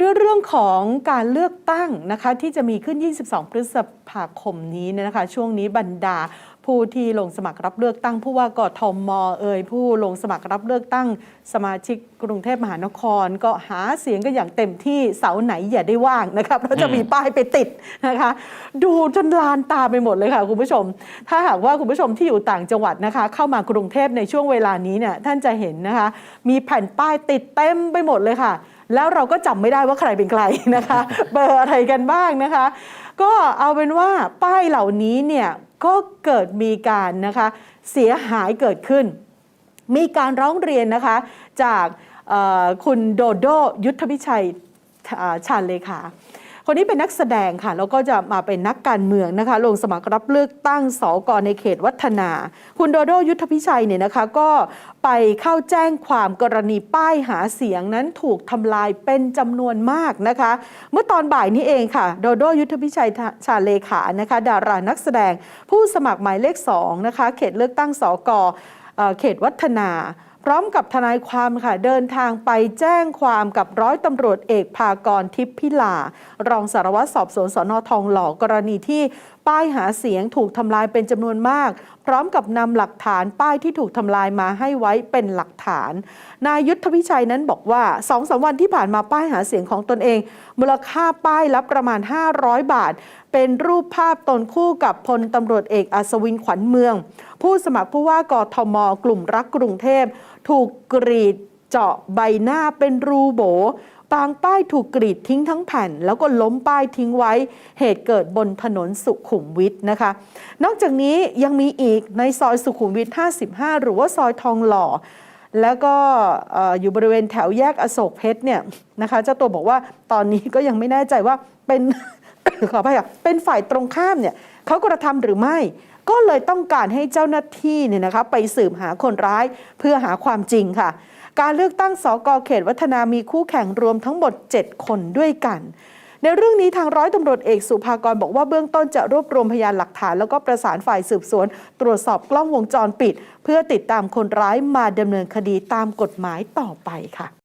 ด้วยเรื่องของการเลือกตั้งนะคะที่จะมีขึ้น 22 พฤษภาคมนี้เนี่ยนะคะช่วงนี้บรรดาผู้ที่ลงสมัครรับเลือกตั้งผู้ว่ากทมเอ่ยผู้ลงสมัครรับเลือกตั้ง สมาชิกกรุงเทพมหานคร ก็หาเสียงกันอย่างเต็มที่เสาไหนอย่าได้ว่างนะคะเพราะจะมีป้ายไปติดนะคะ ดูจนลานตาไปหมดเลยค่ะคุณผู้ชม ถ้าหากว่าคุณผู้ชมที่อยู่ต่างจังหวัดนะคะ เข้ามากรุงเทพในช่วงเวลานี้เนี่ยท่านจะเห็นนะคะ มีแผ่นป้ายติดเต็มไปหมดเลยค่ะ แล้วเราก็จำไม่ได้ว่าใครเป็นใครนะคะ เบอร์อะไรกันบ้างนะคะ ก็เอาเป็นว่าป้ายเหล่านี้เนี่ยก็เกิดมีการนะคะเสียหายเกิดขึ้น มีการร้องเรียนนะคะจากคุณโดโดยุทธพิชัยชาญเลขา คนนี้เป็นนักแสดงค่ะ แล้วก็จะมาเป็นนักการเมืองนะคะ ลงสมัครรับเลือกตั้งสอกในเขตวัฒนา คุณโดโดยุทธพิชัยเนี่ยนะคะก็ไปเข้าแจ้งความกรณีป้ายหาเสียงนั้นถูกทำลายเป็นจำนวนมากนะคะ เมื่อตอนบ่ายนี้เองค่ะ โดโดยุทธพิชัยชาเลขานะคะ ดารานักแสดงผู้สมัครหมายเลข2นะคะเขตเลือกตั้งสอกเอ่อเขตวัฒนา พร้อมกับทนายความค่ะเดินทางไปแจ้งความกับร้อยตำรวจเอกภากรทิพย์พิลา รองสารวัตรสอบสวนสนทองหล่อกรณีที่ ป้ายหาเสียงถูกทำลายเป็นจำนวนมาก พร้อมกับนำหลักฐานป้ายที่ถูกทำลายมาให้ไว้เป็นหลักฐาน นายยุทธพิชัยนั้นบอกว่าสองสามวันที่ผ่านมาป้ายหาเสียงของตนเอง มูลค่าป้ายละประมาณ 500 บาท เป็นรูปภาพตนคู่กับพลตำรวจเอกอัศวินขวัญเมือง ผู้สมัครผู้ว่ากทม กลุ่มรักกรุงเทพ ถูกกรีดเจาะใบหน้าเป็นรูโบ บางป้ายถูกกรีดทิ้งทั้งแผ่น แล้วก็ล้มป้ายทิ้งไว้ เหตุเกิดบนถนนสุขุมวิทนะคะ นอกจากนี้ยังมีอีกในซอยสุขุมวิท 55 หรือว่าซอยทองหล่อ แล้วก็เอ่ออยู่บริเวณแถวแยกอโศกเพชรเนี่ยนะคะเจ้าตัวบอกว่าตอนนี้ก็ยังไม่แน่ใจว่าเป็น ขออภัยค่ะเป็นฝ่ายตรงข้ามเนี่ยเขากระทำหรือไม่ ก็เลยต้องการให้เจ้าหน้าที่เนี่ยนะคะไปสืบหาคนร้ายเพื่อหาความจริงค่ะ การเลือกตั้งสกเขตวัฒนามีคู่แข่งรวมทั้งหมด 7 คนด้วยกันในเรื่องนี้ทางร้อยตำรวจเอกสุภากรบอกว่าเบื้องต้นจะรวบรวมพยานหลักฐาน แล้วก็ประสานฝ่ายสืบสวน ตรวจสอบกล้องวงจรปิด เพื่อติดตามคนร้ายมาดำเนินคดีตามกฎหมายต่อไปค่ะ